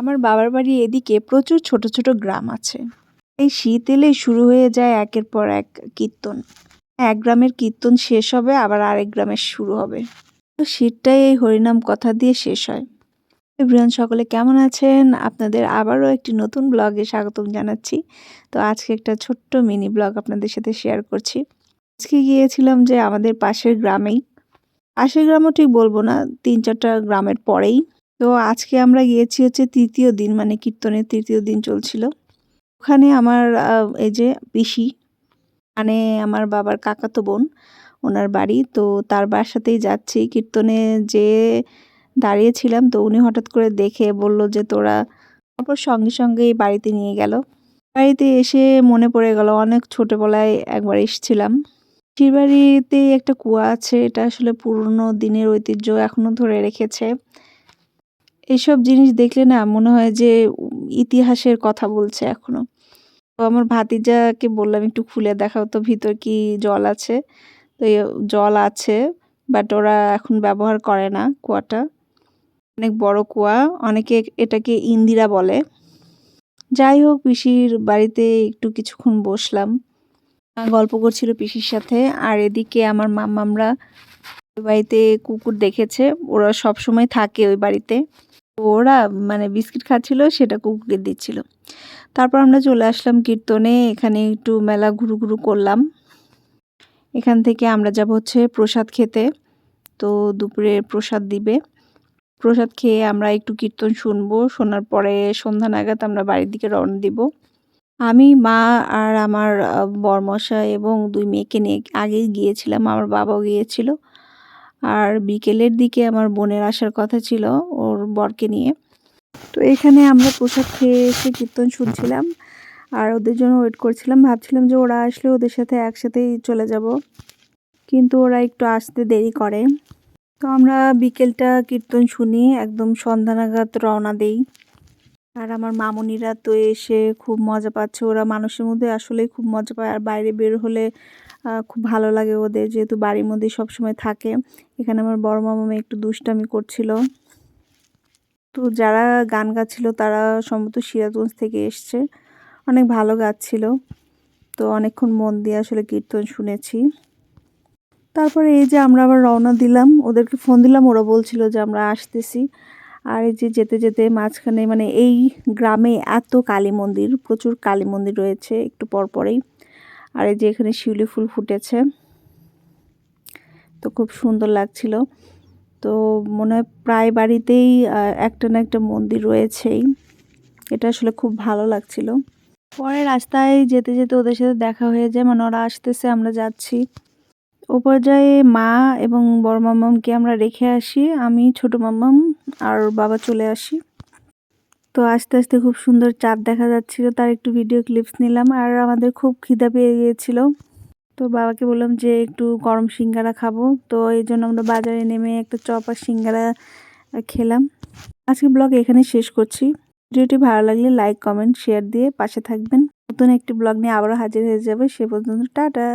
আমার বাবার বাড়ি এদিকে প্রচুর ছোট ছোট গ্রাম আছে। এই শীত এলেই শুরু হয়ে যায় একের পর এক কীর্তন। এক গ্রামের কীর্তন শেষ হবে, আবার আরেক গ্রামের শুরু হবে। তো শীতটাই এই হরিনাম কথা দিয়ে শেষ হয়। এভরিওয়ান সকলে কেমন আছেন? আপনাদের আবারও একটি নতুন ব্লগে স্বাগতম জানাচ্ছি। তো আজকে একটা ছোট্ট মিনি ব্লগ আপনাদের সাথে শেয়ার করছি। আজকে গিয়েছিলাম যে আমাদের পাশের গ্রামেই। পাশের গ্রামও ঠিক বলব না, তিন চারটা গ্রামের পরেই। তো আজকে আমরা গিয়েছি হচ্ছে তৃতীয় দিন মানে কীর্তনের তৃতীয় দিন চলছিল। ওখানে আমার এই যে পিসি মানে আমার বাবার কাকাতো বোন, ওনার বাড়ি, তো তার বাসাতেই যাচ্ছি। কীর্তনে যে দাঁড়িয়েছিলাম, তো উনি হঠাৎ করে দেখে বলল যে তোরা তারপর সঙ্গে সঙ্গে বাড়িতে নিয়ে গেল। বাড়িতে এসে মনে পড়ে গেল, অনেক ছোটোবেলায় একবার এসেছিলাম। পিসির বাড়িতে একটা কুয়া আছে, এটা আসলে পুরনো দিনের ঐতিহ্য এখনও ধরে রেখেছে। এইসব জিনিস দেখলে না মনে হয় যে ইতিহাসের কথা বলছে এখনও। তো আমার ভাতিজাকে বললাম, একটু খুলে দেখাও তো, ভিতর কি জল আছে? তো জল আছে বাট ওরা এখন ব্যবহার করে না কুয়াটা। অনেক বড় কুয়া, অনেকে এটাকে ইন্দিরা বলে। যাই হোক, পিসির বাড়িতে একটু কিছুক্ষণ বসলাম। গল্প করছিল পিসির সাথে, আর এদিকে আমার মামামরা বাড়িতে কুকুর দেখেছে, ওরা সব সময় থাকে ওই বাড়িতে। ওরা মানে বিস্কিট খাচ্ছিল, সেটা কুকুরকে দিচ্ছিল। তারপর আমরা চলে আসলাম কীর্তনে, এখানে একটু মেলা ঘুরু ঘুরু করলাম। এখান থেকে আমরা যাব হচ্ছে প্রসাদ খেতে। তো দুপুরে প্রসাদ দিবে। প্রসাদ খেয়ে আমরা একটু কীর্তন শুনব, শোনার পরে সন্ধ্যা নাগাদ আমরা বাড়ির দিকে রওনা দিব। আমি, মা আর আমার বরমশা এবং দুই মেয়েকে নিয়ে আগেই গিয়েছিলাম, আমার বাবাও গিয়েছিল। আর বিকেলের দিকে আমার বোনের আসার কথা ছিল ওর বরকে নিয়ে। তো এখানে আমরা পোশাক খেয়ে এসে কীর্তন শুনছিলাম আর ওদের জন্য ওয়েট করছিলাম। ভাবছিলাম যে ওরা আসলে ওদের সাথে একসাথেই চলে যাব। কিন্তু ওরা একটু আসতে দেরি করে। তো আমরা বিকেলটা কীর্তন শুনি, একদম সন্ধ্যা নাগাদ রওনা দেই। আর আমার মামুনিরা তো এসে খুব মজা পাচ্ছে। ওরা মানুষের মধ্যে আসলেই খুব মজা পায়। আর বাইরে বের হলে খুব ভালো লাগে ওদের, যেহেতু বাড়ির মধ্যেই সবসময় থাকে। এখানে আমার বড় মামামে একটু দুষ্টামি করছিল। তো যারা গান গাচ্ছিল তারা সম্ভবত সিরাজগঞ্জ থেকে এসছে। অনেক ভালো গাচ্ছিল। তো অনেকক্ষণ মন দিয়ে আসলে কীর্তন শুনেছি। তারপরে এই যে আমরা আবার রওনা দিলাম, ওদেরকে ফোন দিলাম, ওরা বলছিল যে আমরা আসতেছি। আর এই যে যেতে যেতে মাঝখানে মানে এই গ্রামে এত কালী মন্দির, প্রচুর কালী মন্দির রয়েছে একটু পরপরেই। আর এই যে এখানে শিউলি ফুল ফুটেছে। তো খুব সুন্দর লাগছিল। তো মনে হয় প্রায় বাড়িতেই একটা না একটা মন্দির রয়েছেই। এটা আসলে খুব ভালো লাগছিল। পরে রাস্তায় যেতে যেতে ওদের সাথে দেখা হয়ে যায় মানে ওরা আসতেছে, আমরা যাচ্ছি। ও পর্যায়ে মা এবং বড় মাম্মামকে আমরা রেখে আসি, আমি, ছোট মাম্মাম আর বাবা চলে আসি। তো আস্তে আস্তে খুব সুন্দর চাঁদ দেখা যাচ্ছিল, তার একটু ভিডিও ক্লিপস নিলাম আর আমাদের খুব খিদা পেয়ে গিয়েছিল। তো বাবাকে বললাম যে একটু গরম সিঙ্গারা খাব, তো এই জন্য আমরা বাজারে নেমে একটা চপ আর সিঙ্গারা খেলাম। আজকে ব্লগ এখানে শেষ করছি। ভিডিওটি ভালো লাগলে লাইক কমেন্ট শেয়ার দিয়ে পাশে থাকবেন। নতুন একটি ব্লগ নিয়ে আবারও হাজির হয়ে যাবে, সে পর্যন্ত টাটা।